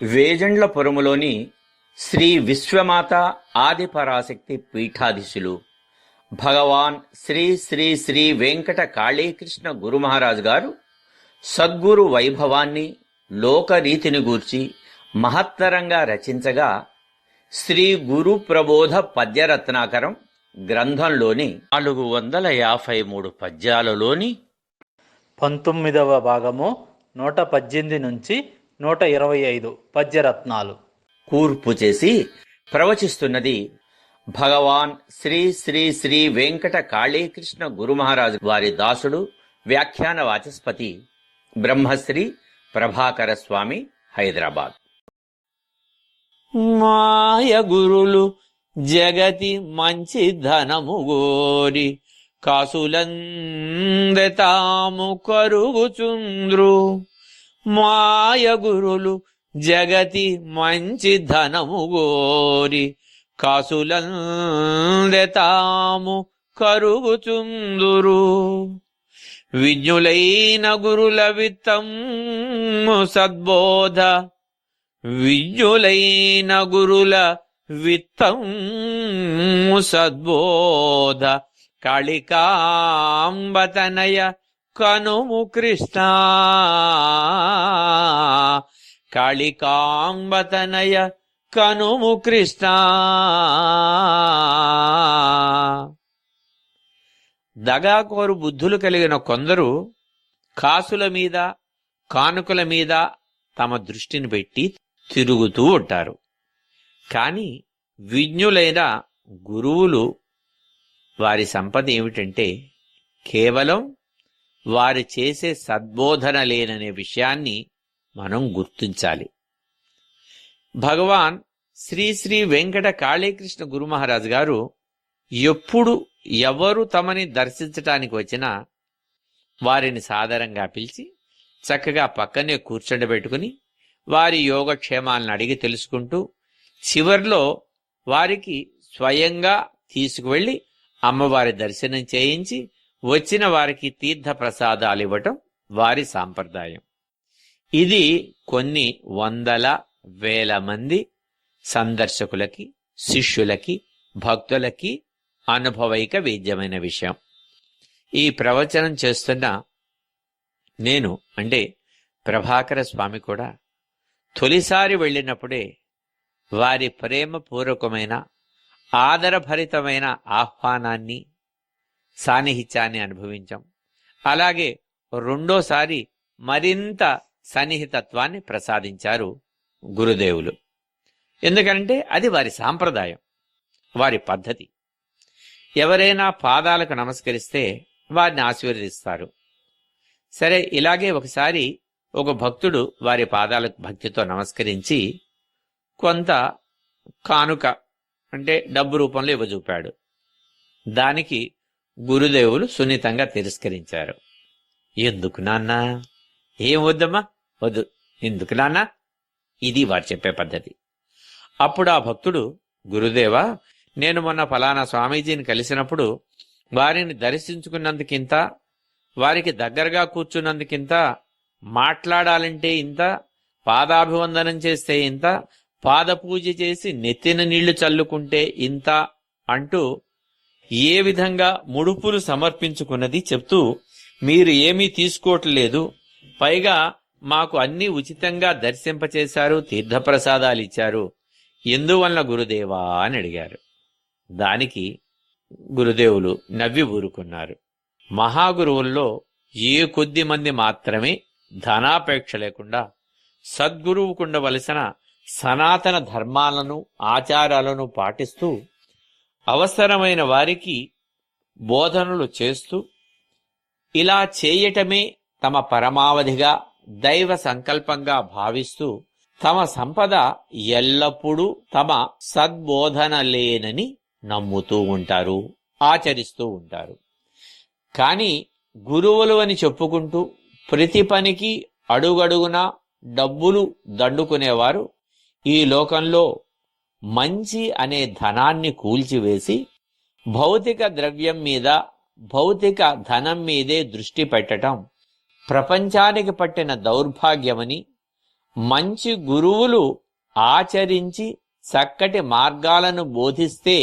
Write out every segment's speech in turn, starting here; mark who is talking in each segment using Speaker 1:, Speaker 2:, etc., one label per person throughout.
Speaker 1: వేజండ్లపురములోని శ్రీ విశ్వమాత ఆదిపరాశక్తి పీఠాధీశులు భగవాన్ శ్రీ శ్రీ శ్రీ వెంకట కాళీకృష్ణ గురు మహారాజు గారు సద్గురు వైభవాన్ని లోకరీతిని గూర్చి మహత్తరంగా రచించగా శ్రీ గురు ప్రబోధ పద్యరత్నాకరం గ్రంథంలోని నాలుగు వందల యాభై మూడు పద్యాలలోని
Speaker 2: పంతొమ్మిదవ భాగము నూట పద్దెనిమిది నుంచి నూట ఇరవై ఐదు పద్యరత్నాలు.
Speaker 1: కూర్పు చేసి ప్రవచిస్తున్నది భగవాన్ శ్రీ శ్రీ శ్రీ వెంకట కాళీకృష్ణ గురు మహారాజు వారి దాసుడు వ్యాఖ్యాన వాచస్పతి బ్రహ్మశ్రీ ప్రభాకర స్వామి హైదరాబాద్. మాయ గురులు జగతి మంచి ధనము గోరి కాసులందెతాము కరుగుచుంద్రు. మాయ గురులు జగతి మంచి ధనము గోరి కాసులందెతాము కరుగుచుందురు. విజ్ఞులైన గురుల విత్తం సద్బోధ. విజ్ఞులైన గురుల విత్తం సద్బోధ. కాళికాంబతనయ కనుము కృష్ణ. కాళికాంబతనయ కనుము కృష్ణ. దగాకోరు బుద్ధులు కలిగిన కొందరు కాసుల మీద కానుకల మీద తమ దృష్టిని పెట్టి తిరుగుతూ ఉంటారు. కానీ విజ్ఞులైన గురువులు వారి సంపద ఏమిటంటే కేవలం వారు చేసే సద్బోధన లేననే విషయాన్ని మనం గుర్తించాలి. భగవాన్ శ్రీ శ్రీ వెంకట కాళీకృష్ణ గురుమహారాజు గారు ఎప్పుడు ఎవరు తమని దర్శించటానికి వచ్చినా వారిని సాదరంగా పిలిచి చక్కగా పక్కనే కూర్చుండబెట్టుకుని వారి యోగక్షేమాలను అడిగి తెలుసుకుంటూ చివర్లో వారికి స్వయంగా తీసుకువెళ్ళి అమ్మవారి దర్శనం చేయించి వచ్చిన వారికి తీర్థ ప్రసాదాలు ఇవ్వటం వారి సాంప్రదాయం. ఇది కొన్ని వందల వేల మంది సందర్శకులకి శిష్యులకి భక్తులకి అనుభవైక వేద్యమైన విషయం. ఈ ప్రవచనం చేస్తున్న నేను అంటే ప్రభాకర స్వామి కూడా తొలిసారి వెళ్ళినప్పుడే వారి ప్రేమపూర్వకమైన ఆదరభరితమైన ఆహ్వానాన్ని సాన్నిహిత్యాన్ని అనుభవించాం. అలాగే రెండోసారి మరింత సన్నిహితత్వాన్ని ప్రసాదించారు గురుదేవులు. ఎందుకంటే అది వారి సాంప్రదాయం వారి పద్ధతి. ఎవరైనా పాదాలకు నమస్కరిస్తే వారిని ఆశీర్వదిస్తారు. సరే ఇలాగే ఒకసారి ఒక భక్తుడు వారి పాదాలకు భక్తితో నమస్కరించి కొంత కానుక అంటే డబ్బు రూపంలో ఇవ్వజూపాడు. దానికి గురుదేవులు సున్నితంగా తిరస్కరించారు. ఎందుకు నాన్న? ఏం వద్దమ్మా? వద్దు. ఎందుకు నాన్న? ఇది వారు చెప్పే పద్ధతి. అప్పుడు ఆ భక్తుడు గురుదేవా నేను మొన్న ఫలానా స్వామీజీని కలిసినప్పుడు వారిని దర్శించుకున్నందుకింత వారికి దగ్గరగా కూర్చున్నందుకింత మాట్లాడాలంటే ఇంత పాదాభివందనం చేస్తే ఇంత పాదపూజ చేసి నెత్తిన నీళ్ళు చల్లుకుంటే ఇంత అంటూ ఏ విధంగా ముడుపులు సమర్పించుకున్నది చెప్తూ మీరు ఏమీ తీసుకోవట్లేదు. పైగా మాకు అన్ని ఉచితంగా దర్శింపచేశారు తీర్థప్రసాదాలు ఇచ్చారు. ఎందువల్ల గురుదేవా అని అడిగారు. దానికి గురుదేవులు నవ్వి ఊరుకున్నారు. మహాగురువుల్లో ఏ కొద్ది మంది మాత్రమే ధనాపేక్ష లేకుండా సద్గురువుకుండవలసిన సనాతన ధర్మాలను ఆచారాలను పాటిస్తూ అవసరమైన వారికి బోధనలు చేస్తూ ఇలా చేయటమే తమ పరమావధిగా దైవ సంకల్పంగా భావిస్తూ తమ సంపద ఎల్లప్పుడూ తమ సద్బోధన లేనని నమ్ముతూ ఉంటారు ఆచరిస్తూ ఉంటారు. కానీ గురువులు అని చెప్పుకుంటూ ప్రతి పనికి అడుగడుగునా డబ్బులు దండుకునేవారు ఈ లోకంలో మంచి అనే ధనాన్ని కూల్చివేసి భౌతిక ద్రవ్యం మీద భౌతిక ధనం మీదే దృష్టి పెట్టటం ప్రపంచానికి పట్టిన దౌర్భాగ్యమని మంచి గురువులు ఆచరించి చక్కటి మార్గాలను బోధిస్తే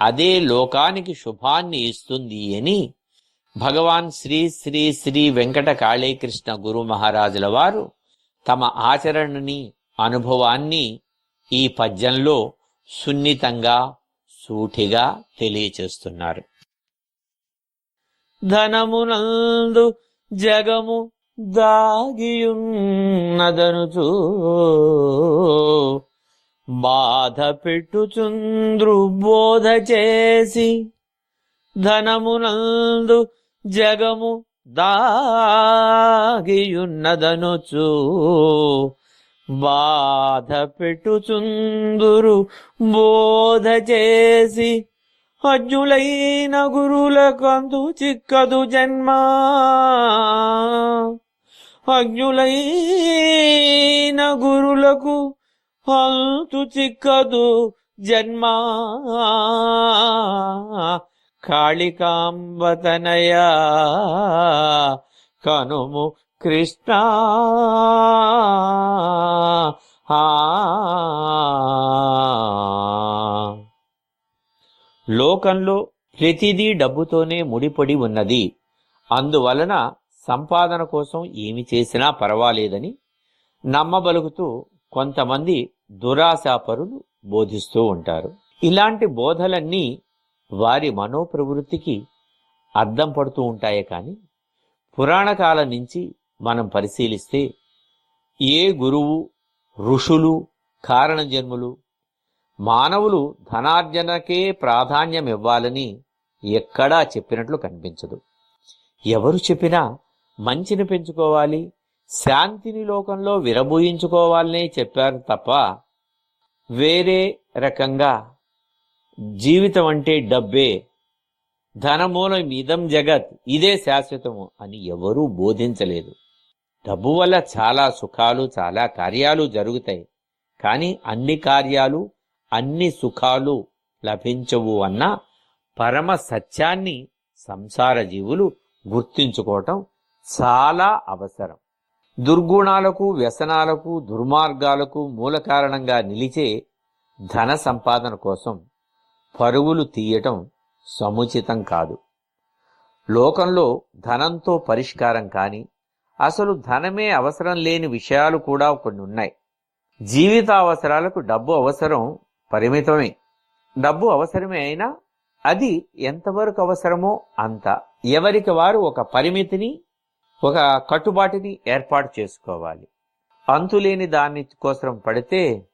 Speaker 1: అదే లోకానికి శుభాన్ని ఇస్తుంది అని భగవాన్ శ్రీ శ్రీ శ్రీ వెంకట కాళీకృష్ణ గురు మహారాజుల వారు తమ ఆచరణని అనుభవాన్ని ఈ పద్యంలో సున్నితంగా సూటిగా తెలియచేస్తున్నారు. ధనమునందు జగము దాగియున్నదనుచూ బాధ పెట్టుచుంద్రు బోధ చేసి ధనమునందు జగము దాగియున్నదనుచూ బాధ పెట్టుచుందురు బోధ చేసి అజ్ఞులైన గురులకందు చిక్కదు జన్మ. అజ్ఞులైన గురులకు అంతు చిక్కదు జన్మ. కాళికాంబతనయ కనుము కృష్ణ. లోకంలో ప్రతిదీ డబ్బుతోనే ముడిపడి ఉన్నది. అందువలన సంపాదన కోసం ఏమి చేసినా పర్వాలేదని నమ్మబలుగుతూ కొంతమంది దురాశాపరులు బోధిస్తూ ఉంటారు. ఇలాంటి బోధలన్నీ వారి మనోప్రవృత్తికి అద్దం పడుతూ ఉంటాయే కానీ పురాణకాలం నుంచి మనం పరిశీలిస్తే ఏ గురువు ఋషులు కారణజన్ములు మానవులు ధనార్జనకే ప్రాధాన్యం ఇవ్వాలని ఎక్కడా చెప్పినట్లు కనిపించదు. ఎవరు చెప్పినా మంచిని పెంచుకోవాలి శాంతిని లోకంలో విరబూయించుకోవాలనే చెప్పారు తప్ప వేరే రకంగా జీవితం అంటే డబ్బే. ధనమూలం ఇదం జగత్ ఇదే శాశ్వతము అని ఎవరూ బోధించలేదు. డబ్బు వల్ల చాలా సుఖాలు చాలా కార్యాలు జరుగుతాయి. కానీ అన్ని కార్యాలు అన్ని సుఖాలు లభించవు అన్న పరమ సత్యాన్ని సంసార జీవులు గుర్తించుకోవటం చాలా అవసరం. దుర్గుణాలకు వ్యసనాలకు దుర్మార్గాలకు మూల కారణంగా నిలిచే ధన సంపాదన కోసం పరుగులు తీయటం సముచితం కాదు. లోకంలో ధనంతో పరిష్కారం కానీ అసలు ధనమే అవసరం లేని విషయాలు కూడా కొన్ని ఉన్నాయి. జీవిత అవసరాలకు డబ్బు అవసరం పరిమితమే. డబ్బు అవసరమే అయినా అది ఎంతవరకు అవసరమో అంత. ఎవరికి వారు ఒక పరిమితిని ఒక కట్టుబాటుని ఏర్పాటు చేసుకోవాలి. అంతులేని దాని కోసం పడితే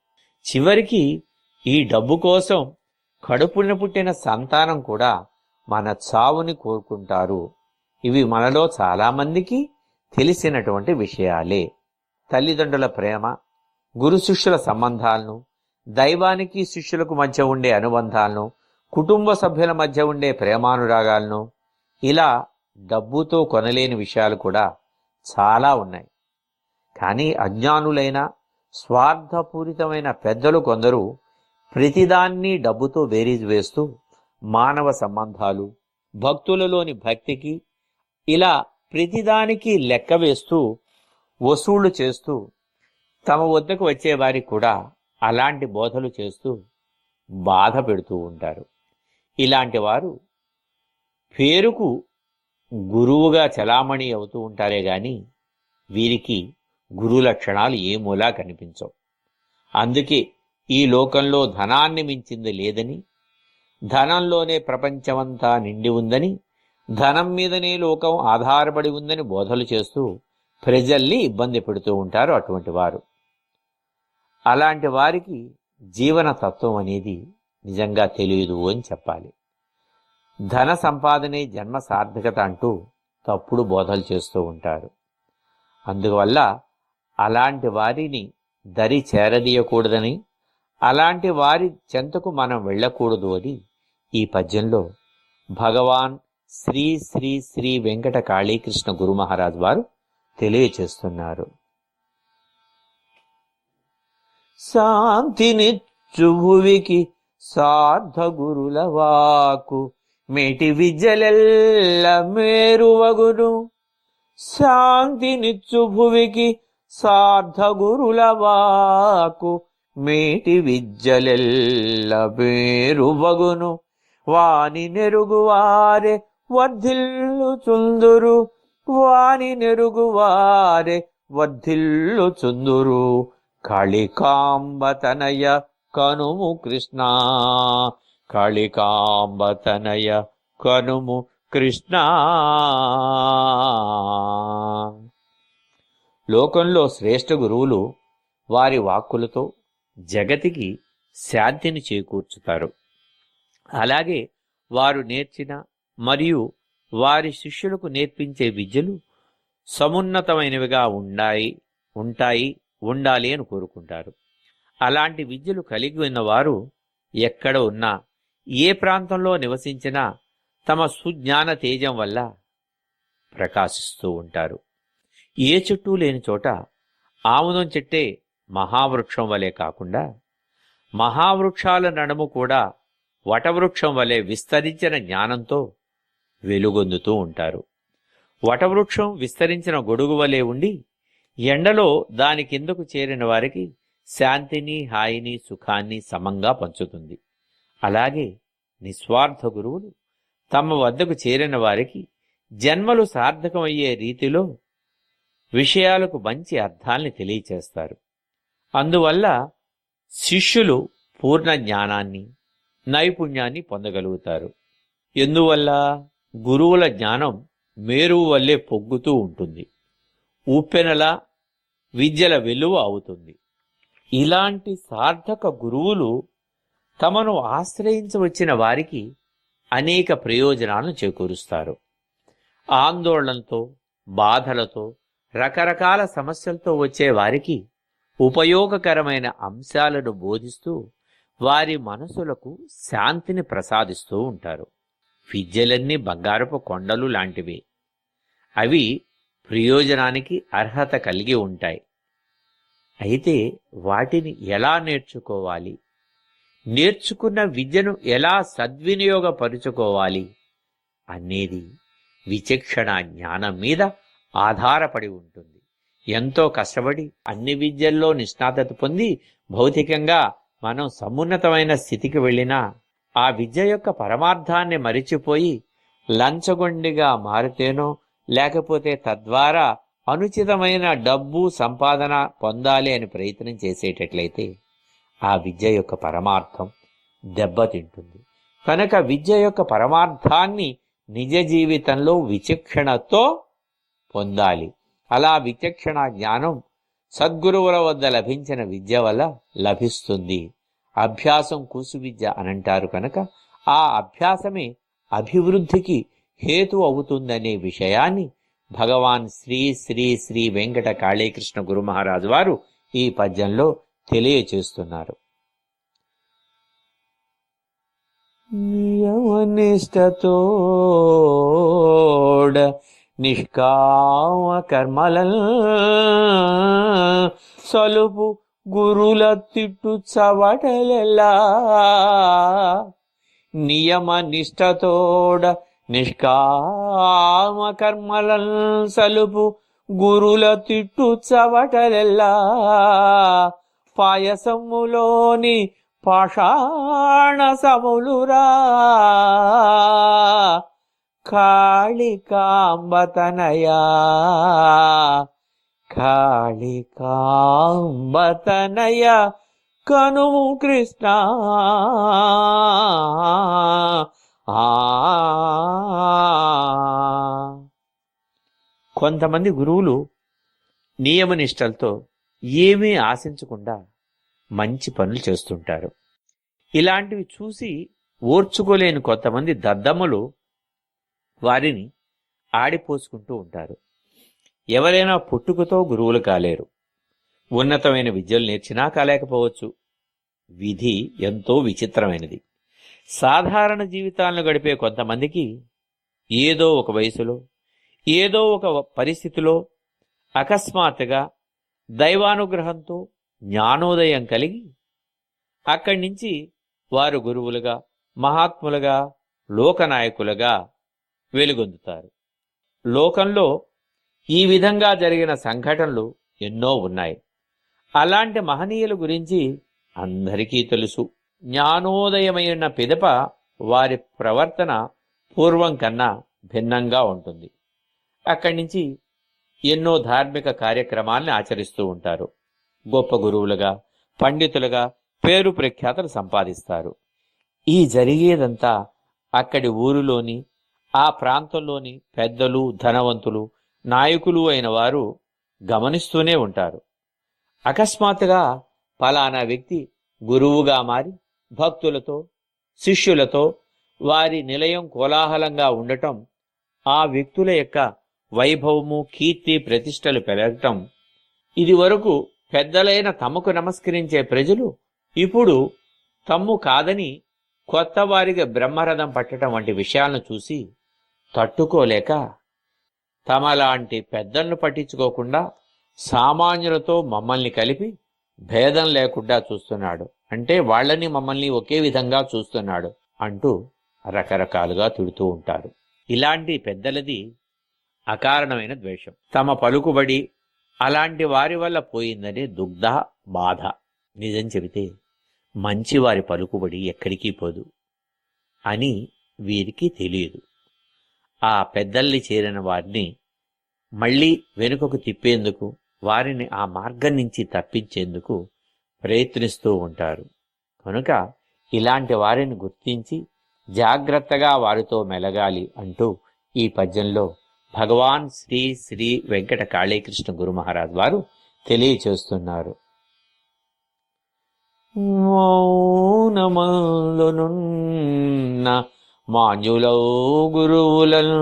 Speaker 1: చివరికి ఈ డబ్బు కోసం కడుపున పుట్టిన సంతానం కూడా మన చావుని కోరుకుంటారు. ఇవి మనలో చాలామందికి తెలిసినటువంటి విషయాలే. తల్లిదండ్రుల ప్రేమ గురు శిష్యుల సంబంధాలను దైవానికి శిష్యులకు మధ్య ఉండే అనుబంధాలను కుటుంబ సభ్యుల మధ్య ఉండే ప్రేమానురాగాలను ఇలా డబ్బుతో కొనలేని విషయాలు కూడా చాలా ఉన్నాయి. కానీ అజ్ఞానులైన స్వార్థపూరితమైన పెద్దలు కొందరు ప్రతిదాన్ని డబ్బుతో బేరీజ్ వేస్తూ మానవ సంబంధాలు భక్తులలోని భక్తికి ఇలా ప్రతిదానికి లెక్క వేస్తూ వసూళ్ళు చేస్తూ తమ వద్దకు వచ్చే వారికి కూడా అలాంటి బోధలు చేస్తూ బాధ పెడుతూ ఉంటారు. ఇలాంటి వారు పేరుకు గురువుగా చలామణి అవుతూ ఉంటారే గాని వీరికి గురు లక్షణాలు ఏ మూలా కనిపించవు. అందుకే ఈ లోకంలో ధనాన్ని మించింది లేదని ధనంలోనే ప్రపంచమంతా నిండి ఉందని ధనం మీదనే లోకం ఆధారపడి ఉందని బోధలు చేస్తూ ప్రజల్ని ఇబ్బంది పెడుతూ ఉంటారు అటువంటి వారు. అలాంటి వారికి జీవన తత్వం అనేది నిజంగా తెలియదు అని చెప్పాలి. ధన సంపాదనే జన్మ సార్థకత అంటూ తప్పుడు బోధలు చేస్తూ ఉంటారు. అందువల్ల అలాంటి వారిని దరి చేరదీయకూడదని అలాంటి వారి చెంతకు మనం వెళ్ళకూడదు అని ఈ పద్యంలో భగవాన్ శ్రీ శ్రీ శ్రీ వెంకట కాళీకృష్ణ గురు మహారాజ్ వారు తెలియచేస్తున్నారు. శాంతినిచ్చు భువికి సార్థ గురుల వాకు మేటి విద్యలెల్ల మేరువగును. శాంతినిచ్చు భువికి సార్ధగురుల వాకు మేటి విద్యలెల్ల పేరువగును వాని నెరుగువారే వర్ధిల్లుచుందురు. వాని నెరుగువారే వర్ధిల్లుచుందురు. కళికాంబతనయ కనుము కృష్ణ. కళికాంబతనయ కనుము కృష్ణ. లోకంలో శ్రేష్ఠ గురువులు వారి వాక్కులతో జగతికి శాంతిని చేకూర్చుతారు. అలాగే వారు నేర్చిన మరియు వారి శిష్యులకు నేర్పించే విద్యలు సమున్నతమైనవిగా ఉండాయి ఉంటాయి ఉండాలి అని కోరుకుంటారు. అలాంటి విద్యలు కలిగి ఉన్నవారు ఎక్కడ ఉన్నా ఏ ప్రాంతంలో నివసించినా తమ సుజ్ఞాన తేజం వల్ల ప్రకాశిస్తూ ఉంటారు. ఏ చెట్టు లేని చోట ఆముదం చెట్టే మహావృక్షం వలె కాకుండా మహావృక్షాల నడుము కూడా వటవృక్షం వలె విస్తరించిన జ్ఞానంతో వెలుగొందుతూ ఉంటారు. వటవృక్షం విస్తరించిన గొడుగు వలె ఉండి ఎండలో దాని కిందకు చేరిన వారికి శాంతిని హాయిని సుఖాన్ని సమంగా పంచుతుంది. అలాగే నిస్వార్థ గురువులు తమ వద్దకు చేరిన వారికి జన్మలు సార్థకమయ్యే రీతిలో విషయాలకు మంచి అర్థాల్ని తెలియచేస్తారు. అందువల్ల శిష్యులు పూర్ణ జ్ఞానాన్ని నైపుణ్యాన్ని పొందగలుగుతారు. ఎందువల్ల? గురువుల జ్ఞానం మేరువు వల్లే పొగ్గుతూ ఉంటుంది. ఉప్పెనలా విద్యల వెలువ అవుతుంది. ఇలాంటి సార్థక గురువులు తమను ఆశ్రయించవచ్చిన వారికి అనేక ప్రయోజనాలను చేకూరుస్తారు. ఆందోళనతో బాధలతో రకరకాల సమస్యలతో వచ్చే వారికి ఉపయోగకరమైన అంశాలను బోధిస్తూ వారి మనసులకు శాంతిని ప్రసాదిస్తూ ఉంటారు. విద్యలన్నీ బంగారపు కొండలు లాంటివి. అవి ప్రయోజనానికి అర్హత కలిగి ఉంటాయి. అయితే వాటిని ఎలా నేర్చుకోవాలి? నేర్చుకున్న విద్యను ఎలా సద్వినియోగపరుచుకోవాలి? అనేది విచక్షణ జ్ఞానం మీద ఆధారపడి ఉంటుంది. ఎంతో కష్టపడి అన్ని విద్యల్లో నిష్ణాతత పొంది భౌతికంగా మనం సమున్నతమైన స్థితికి వెళ్ళినా ఆ విద్య యొక్క పరమార్థాన్ని మరిచిపోయి లంచగొండిగా మారితేనో లేకపోతే తద్వారా అనుచితమైన డబ్బు సంపాదన పొందాలి అని ప్రయత్నం చేసేటట్లయితే ఆ విద్య యొక్క పరమార్థం దెబ్బతింటుంది. కనుక విద్య యొక్క పరమార్థాన్ని నిజ జీవితంలో విచక్షణతో పొందాలి. అలా విచక్షణ జ్ఞానం సద్గురువుల వద్ద లభించిన విద్య వల్ల లభిస్తుంది. అభ్యాసం కూసు విద్య అనంటారు కనుక ఆ అభ్యాసమే అభివృద్ధికి హేతు అవుతుందనే విషయాన్ని భగవాన్ శ్రీ శ్రీ శ్రీ వెంకట కాళీకృష్ణ గురు మహారాజు వారు ఈ పద్యంలో తెలియచేస్తున్నారు. నియమనిష్టతోడ నిష్కామ కర్మల సలుపు గురుల తిట్టు చవటలెల్లా నియమ నిష్టతోడ నిష్కామ కర్మలల్ సలుపు గురుల తిట్టు చవటలెల్లా పాయసములోని పాషాణ సములురా కాళికాంబతనయా కాళికాంబతనయ కనుము కృష్ణ. ఆ. కొంతమంది గురువులు నియమనిష్టలతో ఏమీ ఆశించకుండా మంచి పనులు చేస్తుంటారు. ఇలాంటివి చూసి ఓర్చుకోలేని కొంతమంది దద్దమ్మలు వారిని ఆడిపోసుకుంటూ ఉంటారు. ఎవరైనా పుట్టుకతో గురువులు కాలేరు. ఉన్నతమైన విద్యలు నేర్చినా కాలేకపోవచ్చు. విధి ఎంతో విచిత్రమైనది. సాధారణ జీవితాలను గడిపే కొంతమందికి ఏదో ఒక వయసులో ఏదో ఒక పరిస్థితిలో అకస్మాత్తుగా దైవానుగ్రహంతో జ్ఞానోదయం కలిగి అక్కడి నుంచి వారు గురువులుగా మహాత్ములుగా లోకనాయకులుగా వెలుగొందుతారు. లోకంలో ఈ విధంగా జరిగిన సంఘటనలు ఎన్నో ఉన్నాయి. అలాంటి మహనీయుల గురించి అందరికీ తెలుసు. జ్ఞానోదయమైన పిదప వారి ప్రవర్తన పూర్వం కన్నా భిన్నంగా ఉంటుంది. అక్కడి నుంచి ఎన్నో ధార్మిక కార్యక్రమాల్ని ఆచరిస్తూ ఉంటారు. గొప్ప గురువులుగా పండితులుగా పేరు ప్రఖ్యాతలు సంపాదిస్తారు. ఈ జరిగేదంతా అక్కడి ఊరిలోని ఆ ప్రాంతంలోని పెద్దలు ధనవంతులు నాయకులు అయిన వారు గమనిస్తూనే ఉంటారు. అకస్మాత్తుగా ఫలానా వ్యక్తి గురువుగా మారి భక్తులతో శిష్యులతో వారి నిలయం కోలాహలంగా ఉండటం ఆ వ్యక్తుల యొక్క వైభవము కీర్తి ప్రతిష్టలు పెరగటం ఇదివరకు పెద్దలైన తమకు నమస్కరించే ప్రజలు ఇప్పుడు తమ్ము కాదని కొత్తవారిగా బ్రహ్మరథం పట్టడం వంటి విషయాలను చూసి తట్టుకోలేక తమలాంటి పెద్దలను పట్టించుకోకుండా సామాన్యులతో మమ్మల్ని కలిపి భేదం లేకుండా చూస్తున్నాడు. అంటే వాళ్ళని మమ్మల్ని ఒకే విధంగా చూస్తున్నాడు అంటూ రకరకాలుగా తిడుతూ ఉంటారు. ఇలాంటి పెద్దలది అకారణమైన ద్వేషం. తమ పలుకుబడి అలాంటి వారి వల్ల పోయిందని దుగ్ధ బాధ. నిజం చెబితే మంచివారి పలుకుబడి ఎక్కడికి పోదు అని వీరికి తెలియదు. ఆ పెద్దల్ని చేరిన వారిని మళ్ళీ వెనుకకు తిప్పేందుకు వారిని ఆ మార్గం నుంచి తప్పించేందుకు ప్రయత్నిస్తూ ఉంటారు. కనుక ఇలాంటి వారిని గుర్తించి జాగ్రత్తగా వారితో మెలగాలి అంటూ ఈ పద్యంలో భగవాన్ శ్రీ శ్రీ వెంకట కాళీకృష్ణ గురు మహారాజ్ వారు తెలియచేస్తున్నారు. మౌనమందునున్న మాన్యులౌ గురువులను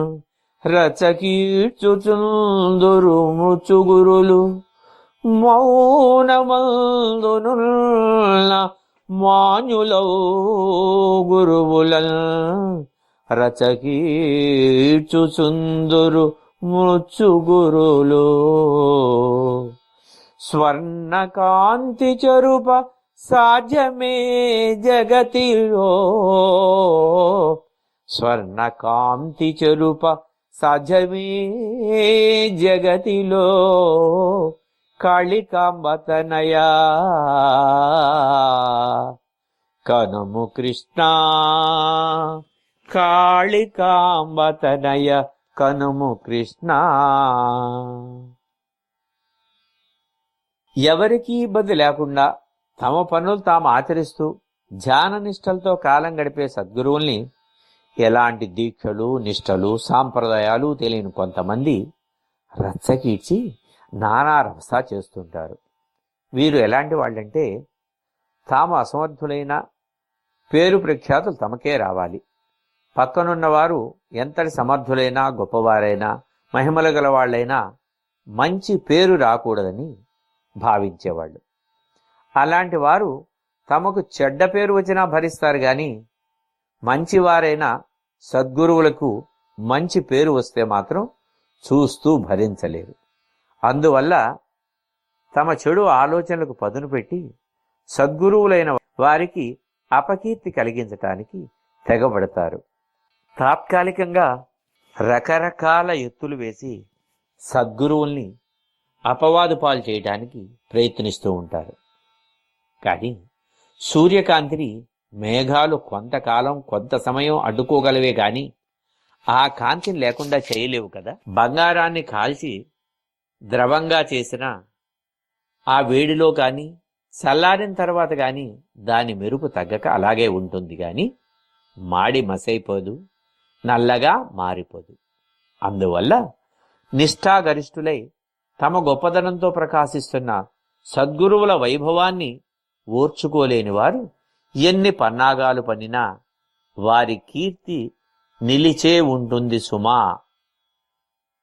Speaker 1: రచకీర్చుచుందురు మృత్యుగురులు మౌనమందునున్న మాన్యులౌ గురువులను రచకీర్చుచుందురు మృత్యుగురులు స్వర్ణకాంతి చరుప సాధ్యమే జగతిలో. స్వర్ణకాంతి చెరుప సాధ్యమే జగతిలో. కాళికాంబతనయా కనుము కృష్ణ కాళికాంబతనయ కనుము కృష్ణ. ఎవరికీ ఇబ్బంది లేకుండా తమ పనులు తాము ఆచరిస్తూ ధ్యాన నిష్టలతో కాలం గడిపే సద్గురువుల్ని ఎలాంటి దీక్షలు నిష్టలు సాంప్రదాయాలు తెలియని కొంతమంది రచ్చకీడ్చి నానా రభస చేస్తుంటారు. వీరు ఎలాంటి వాళ్ళంటే తాము అసమర్థులైన పేరు ప్రఖ్యాతులు తమకే రావాలి. పక్కనున్నవారు ఎంతటి సమర్థులైనా గొప్పవారైనా మహిమలు గలవాళ్ళైనా మంచి పేరు రాకూడదని భావించేవాళ్ళు. అలాంటి వారు తమకు చెడ్డ పేరు వచ్చినా భరిస్తారు కానీ మంచివారైనా సద్గురువులకు మంచి పేరు వస్తే మాత్రం చూస్తూ భరించలేరు. అందువల్ల తమ చెడు ఆలోచనలకు పదును పెట్టి సద్గురువులైన వారికి అపకీర్తి కలిగించటానికి తెగబడతారు. తాత్కాలికంగా రకరకాల ఎత్తులు వేసి సద్గురువుల్ని అపవాదు పాలు చేయటానికి ప్రయత్నిస్తూ ఉంటారు. కానీ సూర్యకాంతిని మేఘాలు కొంతకాలం కొంత సమయం అడ్డుకోగలవే గాని ఆ కాంతిని లేకుండా చేయలేవు కదా. బంగారాన్ని కాల్చి ద్రవంగా చేసిన ఆ వేడిలో కానీ చల్లారిన తర్వాత కానీ దాని మెరుపు తగ్గక అలాగే ఉంటుంది కానీ మాడి మసైపోదు నల్లగా మారిపోదు. అందువల్ల నిష్ఠాగరిష్ఠులై తమ గొప్పదనంతో ప్రకాశిస్తున్న సద్గురువుల వైభవాన్ని ఓర్చుకోలేని వారు ఎన్ని పన్నాగాలు పనినా వారి కీర్తి నిలిచే ఉంటుంది సుమా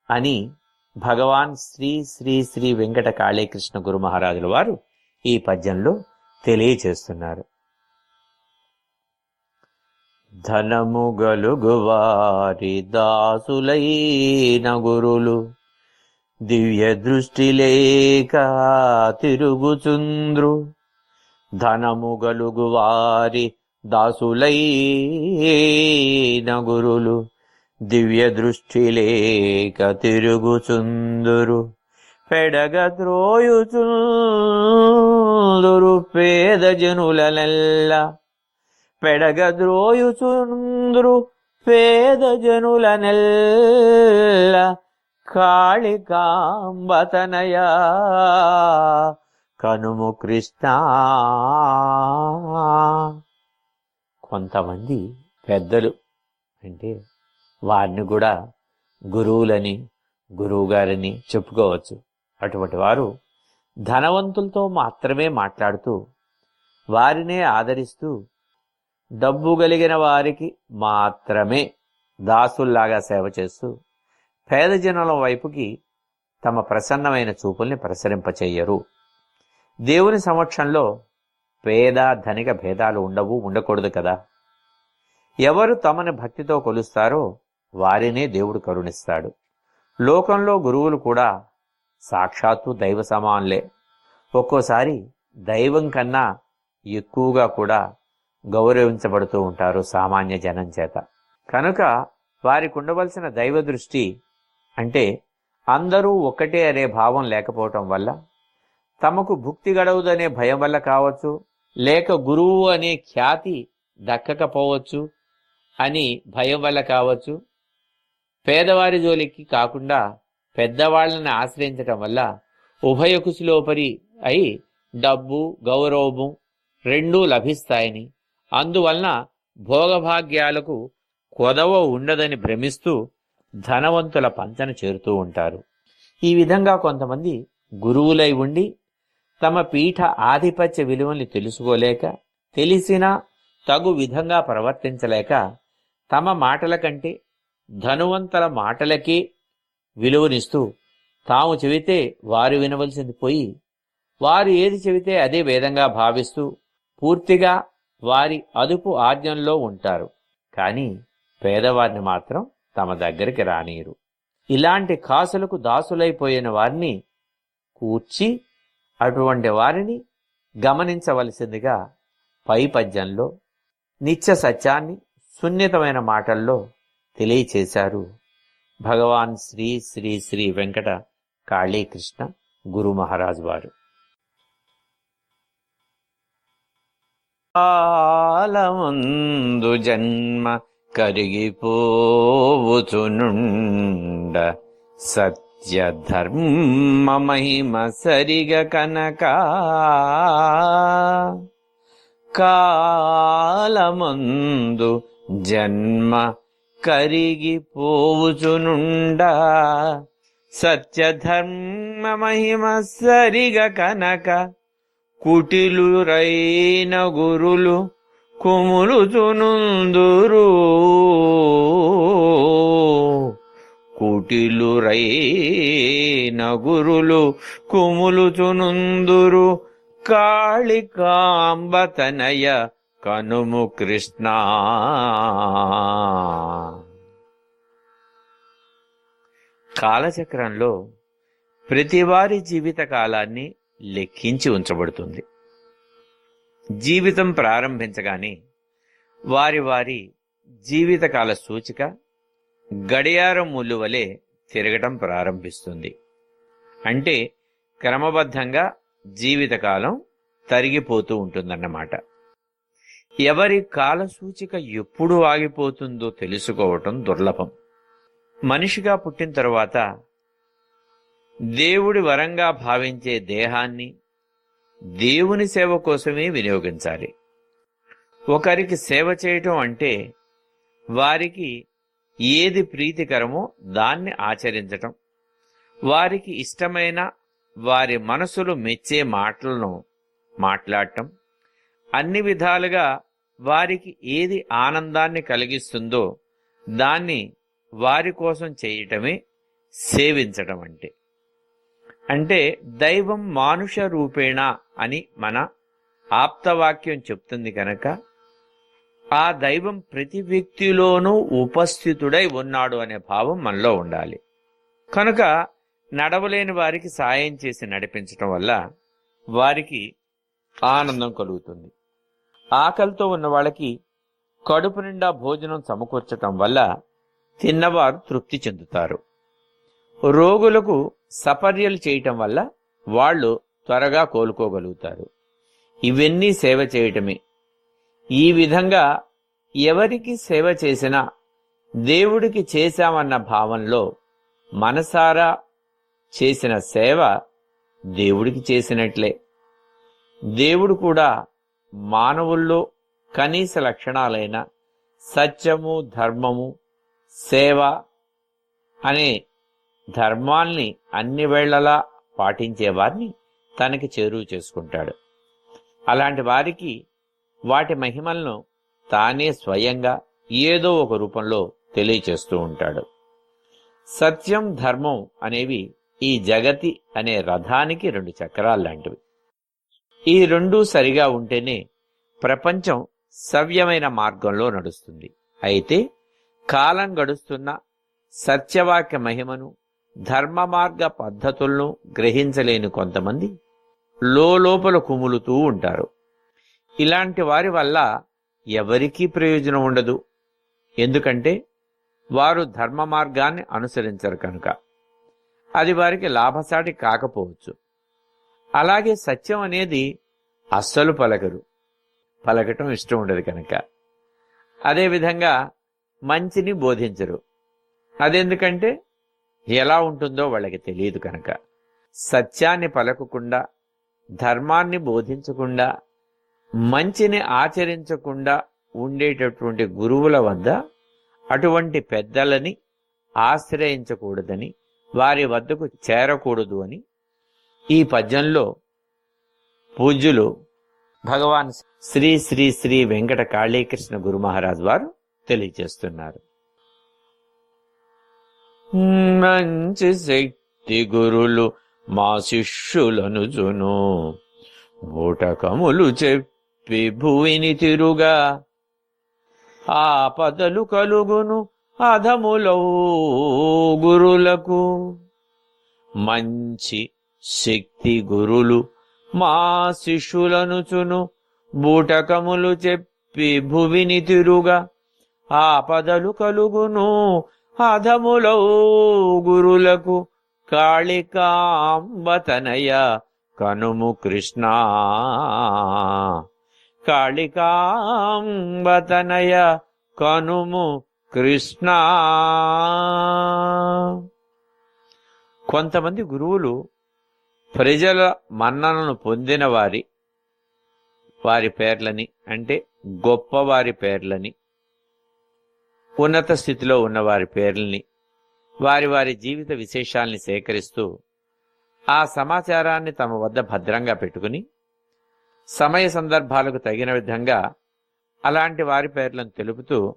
Speaker 1: అని భగవాన్ శ్రీ శ్రీ శ్రీ వెంకట కాళీకృష్ణ గురు మహారాజుల వారు ఈ పద్యంలో తెలియచేస్తున్నారు. ధనము గలుగువారి దాసులైన గురులు దివ్య దృష్టి లేక తిరుగుచుంద్రు. ధనముగలుగు వారి దాసులైన గురులు. దివ్య దృష్టి లేక తిరుగుచుందురు. పెడగద్రోయుచుందురు పేద జనులనెల్ల. పెడగద్రోయుచుందురు పేద జనులనెల్ల. కాళికాంబతనయ కనుము కృష్ణ. కొంతమంది పెద్దలు అంటే వారిని కూడా గురువులని గురువుగారని చెప్పుకోవచ్చు. అటువంటి వారు ధనవంతులతో మాత్రమే మాట్లాడుతూ వారినే ఆదరిస్తూ డబ్బు కలిగిన వారికి మాత్రమే దాసుల్లాగా సేవ చేస్తూ పేద జనుల వైపుకి తమ ప్రసన్నమైన చూపుల్ని ప్రసరింపచేయరు. దేవుని సమక్షంలో పేద ధనిక భేదాలు ఉండవు ఉండకూడదు కదా. ఎవరు తమని భక్తితో కొలుస్తారో వారినే దేవుడు కరుణిస్తాడు. లోకంలో గురువులు కూడా సాక్షాత్తు దైవ సమానులే. ఒక్కోసారి దైవం కన్నా ఎక్కువగా కూడా గౌరవించబడుతూ ఉంటారు సామాన్య జనం చేత. కనుక వారికి ఉండవలసిన దైవ దృష్టి అంటే అందరూ ఒక్కటే అనే భావం లేకపోవటం వల్ల తమకు భుక్తి గడవదనే భయం వల్ల కావచ్చు లేక గురువు అనే ఖ్యాతి దక్కకపోవచ్చు అని భయం వల్ల కావచ్చు. పేదవారి జోలికి కాకుండా పెద్దవాళ్ళని ఆశ్రయించటం వల్ల ఉభయకుశలోపరి అయి డబ్బు గౌరవము రెండూ లభిస్తాయని అందువలన భోగభాగ్యాలకు కొదవ ఉండదని భ్రమిస్తూ ధనవంతుల పంచన చేరుతూ ఉంటారు. ఈ విధంగా కొంతమంది గురువులై ఉండి తమ పీఠ ఆధిపత్య విలువల్ని తెలుసుకోలేక తెలిసినా తగు విధంగా ప్రవర్తించలేక తమ మాటల కంటే ధనువంతుల మాటలకే విలువనిస్తూ తాము చెబితే వారు వినవలసింది పోయి వారు ఏది చెబితే అదే వేదంగా భావిస్తూ పూర్తిగా వారి అదుపు ఆజ్ఞంలో ఉంటారు. కానీ పేదవారిని మాత్రం తమ దగ్గరికి రానీరు ఇలాంటి కాసులకు దాసులైపోయిన వారిని కూర్చి అటువంటి వారిని గమనించవలసిందిగా పై పద్యంలో నిత్య సత్యాన్ని సున్నితమైన మాటల్లో తెలియచేశారు భగవాన్ శ్రీ శ్రీ శ్రీ వెంకట కాళీకృష్ణ గురు మహారాజు వారు. కాలముందు జన్మ కరిగిపోవుచునుండ సత్ ధర్మ మహిమ సరిగ కనక కాలమందు జన్మ కరిగిపోవుచునుండ. సత్యధర్మ మహిమ సరిగ కనక కుటిలురైన గురులు కుములుచునుందురు. కుటిలురైన గురులు కుములుచునుందురు. కాళికాంబతనయ కనుము కృష్ణ. కాలచక్రంలో ప్రతివారి జీవిత కాలాన్ని లెక్కించి ఉంచబడుతుంది. జీవితం ప్రారంభించగానే వారి వారి జీవితకాల సూచిక గడియారం ములువలే తిరగటం ప్రారంభిస్తుంది. అంటే క్రమబద్ధంగా జీవితకాలం తరిగిపోతూ ఉంటుందన్నమాట. ఎవరి కాలసూచిక ఎప్పుడు ఆగిపోతుందో తెలుసుకోవటం దుర్లభం. మనిషిగా పుట్టిన తరువాత దేవుడి వరంగా భావించే దేహాన్ని దేవుని సేవ కోసమే వినియోగించాలి. ఒకరికి సేవ చేయటం అంటే వారికి ఏది ప్రీతికరమో దాన్ని ఆచరించటం. వారికి ఇష్టమైన వారి మనసులు మెచ్చే మాటలను మాట్లాడటం. అన్ని విధాలుగా వారికి ఏది ఆనందాన్ని కలిగిస్తుందో దాన్ని వారి కోసం చేయటమే సేవించటం అంటే. అంటే దైవం మానుష రూపేణ అని మన ఆప్తవాక్యం చెప్తుంది కనుక ఆ దైవం ప్రతి వ్యక్తిలోనూ ఉపస్థితుడై ఉన్నాడు అనే భావం మనలో ఉండాలి. కనుక నడవలేని వారికి సాయం చేసి నడిపించటం వల్ల వారికి ఆనందం కలుగుతుంది. ఆకలితో ఉన్న వాళ్ళకి కడుపు నిండా భోజనం సమకూర్చటం వల్ల తిన్నవారు తృప్తి చెందుతారు. రోగులకు సపర్యలు చేయటం వల్ల వాళ్ళు త్వరగా కోలుకోగలుగుతారు. ఇవన్నీ సేవ చేయటమే. ఈ విధంగా ఎవరికి సేవ చేసినా దేవుడికి చేశామన్న భావంలో మనసారా చేసిన సేవ దేవుడికి చేసినట్లే. దేవుడు కూడా మానవుల్లో కనీస లక్షణాలైన సత్యము ధర్మము సేవ అనే ధర్మాల్ని అన్ని వేళలా పాటించే వారిని తనకి చేరువ చేసుకుంటాడు. అలాంటి వారికి వాటి మహిమలను తానే స్వయంగా ఏదో ఒక రూపంలో తెలియచేస్తూ ఉంటాడు. సత్యం ధర్మం అనేవి ఈ జగతి అనే రథానికి రెండు చక్రాలు లాంటివి. ఈ రెండూ సరిగా ఉంటేనే ప్రపంచం సవ్యమైన మార్గంలో నడుస్తుంది. అయితే కాలం గడుస్తున్న సత్యవాక్య మహిమను ధర్మ మార్గ పద్ధతులను గ్రహించలేని కొంతమంది లోపల కుములుతూ ఉంటారు. ఇలాంటి వారి వల్ల ఎవరికీ ప్రయోజనం ఉండదు. ఎందుకంటే వారు ధర్మ మార్గాన్ని అనుసరించరు కనుక. అది వారికి లాభసాటి కాకపోవచ్చు. అలాగే సత్యం అనేది అస్సలు పలకరు. పలకటం ఇష్టం ఉండదు కనుక. అదేవిధంగా మంచిని బోధించరు. అదెందుకంటే ఎలా ఉంటుందో వాళ్ళకి తెలియదు కనుక. సత్యాన్ని పలకకుండా ధర్మాన్ని బోధించకుండా మంచిని ఆచరించకుండా ఉండేటటువంటి గురువుల వద్ద అటువంటి పెద్దలని ఆశ్రయించకూడదని వారి వద్దకు చేరకూడదు అని ఈ పద్యంలో పూజ్యులు భగవాన్ శ్రీ శ్రీ శ్రీ వెంకట కాళీకృష్ణ గురు మహారాజ్ వారు తెలియజేస్తున్నారు. మంచి శక్తి గురులు మా శిష్యులను జును మూటకములు చెప్పి విభువిని తిరుగా ఆపదలు కలుగును అధములౌ గురులకు. మంచి శక్తి గురులు మా శిష్యులనుచును బూటకములు చెప్పి భువిని తిరుగా ఆపదలు కలుగును అధములౌ గురులకు. కాళికాంబతనయ కనుము కృష్ణ. కాళికాంబతనయ కనుము కృష్ణ. కొంతమంది గురువులు ప్రజల మన్ననను పొందిన వారి వారి పేర్లని అంటే గొప్పవారి పేర్లని ఉన్నత స్థితిలో ఉన్న వారి పేర్లని వారి వారి జీవిత విశేషాల్ని సేకరిస్తూ ఆ సమాచారాన్ని తమ వద్ద భద్రంగా పెట్టుకుని సమయ సందర్భాలకు తగిన విధంగా అలాంటి వారి పేర్లను తెలుపుతూ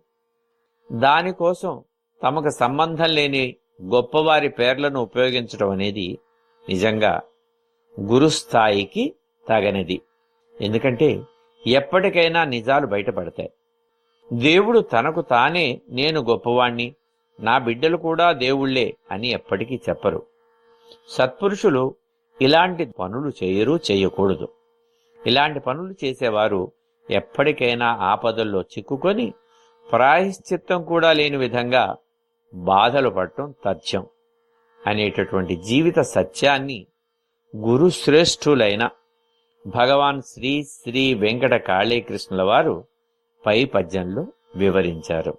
Speaker 1: దానికోసం తమకు సంబంధం లేని గొప్పవారి పేర్లను ఉపయోగించడం అనేది నిజంగా గురుస్థాయికి తగనిది. ఎందుకంటే ఎప్పటికైనా నిజాలు బయటపడతాయి. దేవుడు తనకు తానే నేను గొప్పవాణ్ణి నా బిడ్డలు కూడా దేవుళ్ళే అని ఎప్పటికీ చెప్పరు. సత్పురుషులు ఇలాంటి పనులు చేయరు చేయకూడదు. ఇలాంటి పనులు చేసేవారు ఎప్పటికైనా ఆపదల్లో చిక్కుకొని ప్రాయశ్చిత్తం కూడా లేని విధంగా బాధలు పడటం తథ్యం అనేటటువంటి జీవిత సత్యాన్ని గురుశ్రేష్ఠులైన భగవాన్ శ్రీ శ్రీ వెంకట కాళీకృష్ణుల వారు పై పద్యంలో వివరించారు.